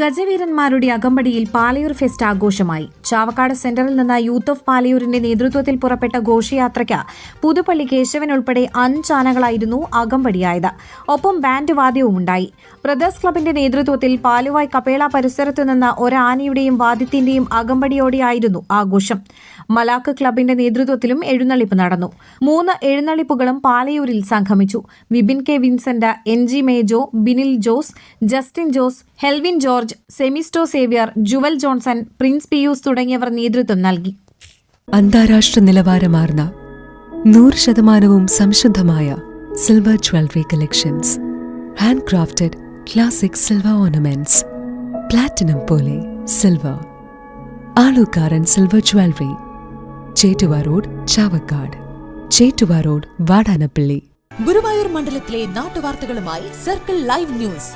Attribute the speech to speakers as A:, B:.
A: ഗജവീരന്മാരുടെ അകമ്പടിയിൽ പാലയൂർ ഫെസ്റ്റ് ആഘോഷമായി. ചാവക്കാട് സെന്ററിൽ നിന്ന് യൂത്ത് ഓഫ് പാലയൂരിന്റെ നേതൃത്വത്തിൽ പുറപ്പെട്ട ഘോഷയാത്രയ്ക്ക് പുതുപ്പള്ളി കേശവൻ ഉൾപ്പെടെ അഞ്ചാനകളായിരുന്നു അകമ്പടിയായത്. ഒപ്പം ബാൻഡ് വാദ്യവും ഉണ്ടായി ബ്രദേഴ്സ് ക്ലബിന്റെ നേതൃത്വത്തിൽ പാലുവായ് കപേള പരിസരത്തു നിന്ന് ഒരാനയുടെയും വാദ്യത്തിന്റെയും അകമ്പടിയോടെയായിരുന്നു ആഘോഷം. മലാക്ക് ക്ലബിന്റെ നേതൃത്വത്തിലും എഴുന്നള്ളിപ്പ് നടന്നു. മൂന്ന് എഴുന്നള്ളിപ്പുകളും പാലയൂരിൽ സംഗമിച്ചു. Vipin K Vincent N G Mejo Binil Jose Justin Jose Helvin George Semisto Xavier Jewel Johnson Prince Pius തുടങ്ങിയവർ നേതൃത്വം നൽകി.
B: അന്താരാഷ്ട്ര നിലവാരമാർന്ന നൂറ് ശതമാനവും സംശുദ്ധമായ silver jewellery collections. Hand crafted classic silver ornaments. Platinum പോലെ silver. Aalukkaran silver jewellery. Chettuva road Chavakkad. Chettuva road Vadanappally.
C: Guruvayur മണ്ഡലത്തിലെ നാട്ടുവാർത്തകളുമായി സർക്കിൾ ലൈവ് ന്യൂസ്.